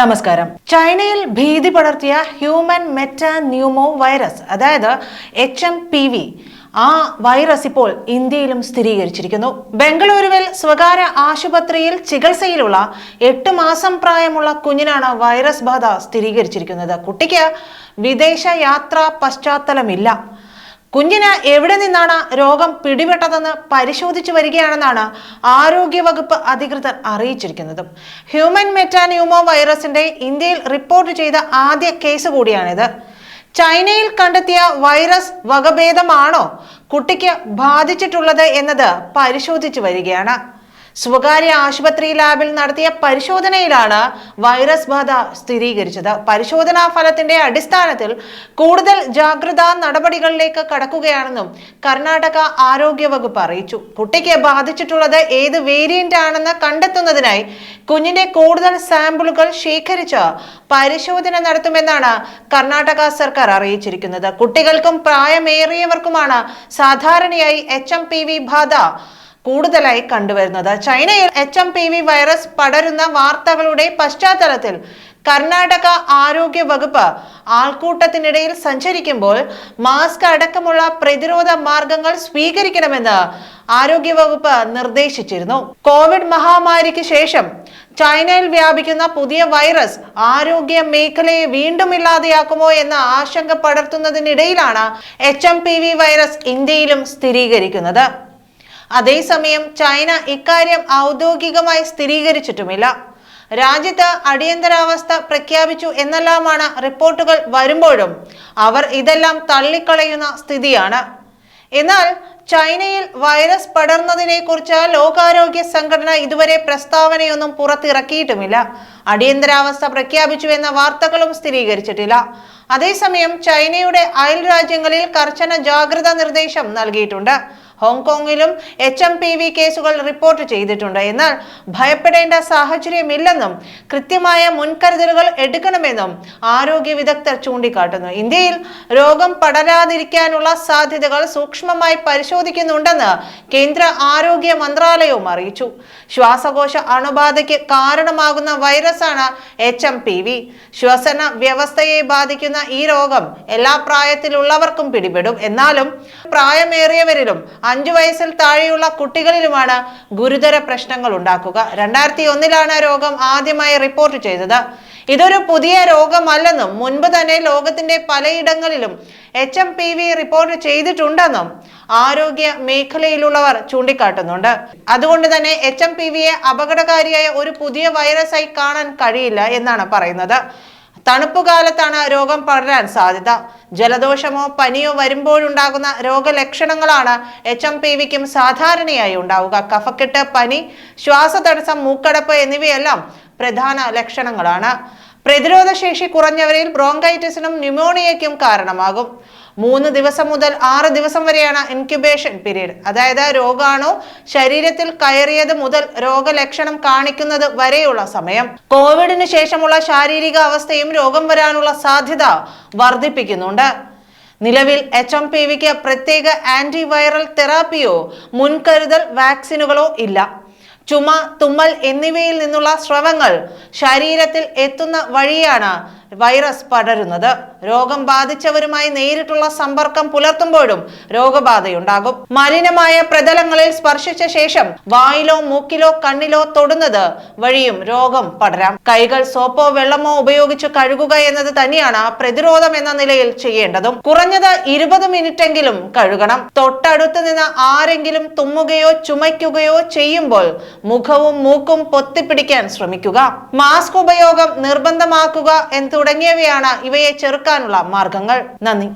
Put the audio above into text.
നമസ്കാരം. ചൈനയിൽ ഭീതി പടർത്തിയ ഹ്യൂമൻ മെറ്റ ന്യൂമോ വൈറസ് അതായത് എച്ച് എം പി വി ആ വൈറസ് ഇപ്പോൾ ഇന്ത്യയിലും സ്ഥിരീകരിച്ചിരിക്കുന്നു. ബംഗളൂരുവിൽ സ്വകാര്യ ആശുപത്രിയിൽ ചികിത്സയിലുള്ള എട്ട് മാസം പ്രായമുള്ള കുഞ്ഞിനാണ് വൈറസ് ബാധ സ്ഥിരീകരിച്ചിരിക്കുന്നത്. കുട്ടിക്ക് വിദേശ യാത്രാ പശ്ചാത്തലമില്ല. കുഞ്ഞിന് എവിടെ നിന്നാണ് രോഗം പിടിപെട്ടതെന്ന് പരിശോധിച്ചു വരികയാണെന്നാണ് ആരോഗ്യവകുപ്പ് അധികൃതർ അറിയിച്ചിരിക്കുന്നത്. ഹ്യൂമൻ മെറ്റാന്യൂമോ വൈറസിന്റെ ഇന്ത്യയിൽ റിപ്പോർട്ട് ചെയ്ത ആദ്യ കേസ് കൂടിയാണിത്. ചൈനയിൽ കണ്ടെത്തിയ വൈറസ് വകഭേദമാണോ കുട്ടിക്ക് ബാധിച്ചിട്ടുള്ളത് എന്നത് പരിശോധിച്ചു വരികയാണ്. സ്വകാര്യ ആശുപത്രി ലാബിൽ നടത്തിയ പരിശോധനയിലാണ് വൈറസ് ബാധ സ്ഥിരീകരിച്ചത്. പരിശോധനാ ഫലത്തിന്റെ അടിസ്ഥാനത്തിൽ കൂടുതൽ ജാഗ്രതാ നടപടികളിലേക്ക് കടക്കുകയാണെന്നും കർണാടക ആരോഗ്യ വകുപ്പ് അറിയിച്ചു. കുട്ടിക്ക് ബാധിച്ചിട്ടുള്ളത് ഏത് വേരിയന്റ് ആണെന്ന് കണ്ടെത്തുന്നതിനായി കുഞ്ഞിന്റെ കൂടുതൽ സാമ്പിളുകൾ ശേഖരിച്ച് പരിശോധന നടത്തുമെന്നാണ് കർണാടക സർക്കാർ അറിയിച്ചിരിക്കുന്നത്. കുട്ടികൾക്കും പ്രായമേറിയവർക്കുമാണ് സാധാരണയായി എച്ച് എം പി വി ബാധ കൂടുതലായി കണ്ടുവരുന്നത്. ചൈനയിൽ H M P V virus പടരുന്ന വാർത്തകളുടെ പശ്ചാത്തലത്തിൽ കർണാടക ആരോഗ്യ വകുപ്പ് ആൾക്കൂട്ടത്തിനിടയിൽ സഞ്ചരിക്കുമ്പോൾ മാസ്ക് അടക്കമുള്ള പ്രതിരോധ മാർഗങ്ങൾ സ്വീകരിക്കണമെന്ന് ആരോഗ്യ വകുപ്പ് നിർദ്ദേശിച്ചിരുന്നു. കോവിഡ് മഹാമാരിക്ക് ശേഷം ചൈനയിൽ വ്യാപിക്കുന്ന പുതിയ വൈറസ് ആരോഗ്യ മേഖലയെ വീണ്ടും ഇല്ലാതെയാക്കുമോ എന്ന ആശങ്ക പടർത്തുന്നതിനിടയിലാണ് എച്ച് വൈറസ് ഇന്ത്യയിലും സ്ഥിരീകരിക്കുന്നത്. അതേസമയം ചൈന ഇക്കാര്യം ഔദ്യോഗികമായി സ്ഥിരീകരിച്ചിട്ടുമില്ല. രാജ്യത്ത് അടിയന്തരാവസ്ഥ പ്രഖ്യാപിച്ചു എന്നെല്ലാമാണ് റിപ്പോർട്ടുകൾ വരുമ്പോഴും അവർ ഇതെല്ലാം തള്ളിക്കളയുന്ന സ്ഥിതിയാണ്. എന്നാൽ ചൈനയിൽ വൈറസ് പടർന്നതിനെ കുറിച്ച് ലോകാരോഗ്യ സംഘടന ഇതുവരെ പ്രസ്താവനയൊന്നും പുറത്തിറക്കിയിട്ടുമില്ല. അടിയന്തരാവസ്ഥ പ്രഖ്യാപിച്ചു എന്ന വാർത്തകളും സ്ഥിരീകരിച്ചിട്ടില്ല. അതേസമയം ചൈനയുടെ അയൽ രാജ്യങ്ങളിൽ കർശന ജാഗ്രതാ നിർദ്ദേശം നൽകിയിട്ടുണ്ട്. ഹോങ്കോങ്ങിലും എച്ച് എം പി വി കേസുകൾ റിപ്പോർട്ട് ചെയ്തിട്ടുണ്ട്. എന്നാൽ ഭയപ്പെടേണ്ട സാഹചര്യമില്ലെന്നും കൃത്യമായ മുൻകരുതലുകൾ എടുക്കണമെന്നും ആരോഗ്യ വിദഗ്ധർ ചൂണ്ടിക്കാട്ടുന്നു. ഇന്ത്യയിൽ രോഗം പടരാതിരിക്കാനുള്ള സാധ്യതകൾ സൂക്ഷ്മമായി പരിശോധിക്കുന്നുണ്ടെന്ന് കേന്ദ്ര ആരോഗ്യ മന്ത്രാലയവും അറിയിച്ചു. ശ്വാസകോശ അണുബാധയ്ക്ക് കാരണമാകുന്ന വൈറസാണ് എച്ച് എം പി വി. ശ്വസന വ്യവസ്ഥയെ ബാധിക്കുന്ന ഈ രോഗം എല്ലാ പ്രായത്തിലുള്ളവർക്കും പിടിപെടും. എന്നാലും പ്രായമേറിയവരിലും അഞ്ചു വയസ്സിൽ താഴെയുള്ള കുട്ടികളിലുമാണ് ഗുരുതര പ്രശ്നങ്ങൾ ഉണ്ടാക്കുക. രണ്ടായിരത്തി ഒന്നിലാണ് രോഗം ആദ്യമായി റിപ്പോർട്ട് ചെയ്തത്. ഇതൊരു പുതിയ രോഗമല്ലെന്നും മുൻപ് തന്നെ ലോകത്തിന്റെ പലയിടങ്ങളിലും H M P V report ചെയ്തിട്ടുണ്ടെന്നും ആരോഗ്യ മേഖലയിലുള്ളവർ ചൂണ്ടിക്കാട്ടുന്നുണ്ട്. അതുകൊണ്ട് തന്നെ എച്ച് എം പി വിയെ അപകടകാരിയായ ഒരു പുതിയ വൈറസായി കാണാൻ കഴിയില്ല എന്നാണ് പറയുന്നത്. തണുപ്പ് കാലത്താണ് രോഗം പടരാൻ സാധ്യത. ജലദോഷമോ പനിയോ വരുമ്പോഴുണ്ടാകുന്ന രോഗലക്ഷണങ്ങളാണ് എച്ച് എം പി വിക്കും സാധാരണയായി ഉണ്ടാവുക. കഫക്കെട്ട് പനി ശ്വാസതടസ്സം മൂക്കടപ്പ് എന്നിവയെല്ലാം പ്രധാന ലക്ഷണങ്ങളാണ്. പ്രതിരോധ ശേഷി കുറഞ്ഞവരിൽ ബ്രോങ്കൈറ്റിസിനും ന്യൂമോണിയയ്ക്കും കാരണമാകും. മൂന്ന് ദിവസം മുതൽ ആറ് ദിവസം വരെയാണ് ഇൻക്യുബേഷൻ പീരീഡ് അതായത് രോഗാണു ശരീരത്തിൽ കയറിയത് മുതൽ രോഗലക്ഷണം കാണിക്കുന്നത് വരെയുള്ള സമയം. കോവിഡിന് ശേഷമുള്ള ശാരീരിക അവസ്ഥയും രോഗം വരാനുള്ള സാധ്യത വർദ്ധിപ്പിക്കുന്നുണ്ട്. നിലവിൽ എച്ച് എം പി വിക്ക് പ്രത്യേക ആന്റിവൈറൽ തെറാപ്പിയോ മുൻകരുതൽ വാക്സിനുകളോ ഇല്ല. ചുമ തുമ്മൽ എന്നിവയിൽ നിന്നുള്ള സ്രവങ്ങൾ ശരീരത്തിൽ എത്തുന്ന വഴിയാണ് വൈറസ് പടരുന്നത്. രോഗം ബാധിച്ചവരുമായി നേരിട്ടുള്ള സമ്പർക്കം പുലർത്തുമ്പോഴും രോഗബാധയുണ്ടാകും. മലിനമായ പ്രതലങ്ങളിൽ സ്പർശിച്ച ശേഷം വായിലോ മൂക്കിലോ കണ്ണിലോ തൊടുന്നത് വഴിയും രോഗം പടരാം. കൈകൾ സോപ്പോ വെള്ളമോ ഉപയോഗിച്ച് കഴുകുക എന്നത് തന്നെയാണ് പ്രതിരോധം എന്ന നിലയിൽ ചെയ്യേണ്ടതും. കുറഞ്ഞത് ഇരുപത് മിനിറ്റെങ്കിലും കഴുകണം. തൊട്ടടുത്ത് നിന്ന് ആരെങ്കിലും തുമ്മുകയോ ചുമയ്ക്കുകയോ ചെയ്യുമ്പോൾ മുഖവും മൂക്കും പൊത്തിപ്പിടിക്കാൻ ശ്രമിക്കുക. മാസ്ക് ഉപയോഗം നിർബന്ധമാക്കുക എന്ന് തുടങ്ങിയവയാണ് ഇവയെ ചെറുക്കാനുള്ള മാർഗങ്ങൾ. നന്ദി.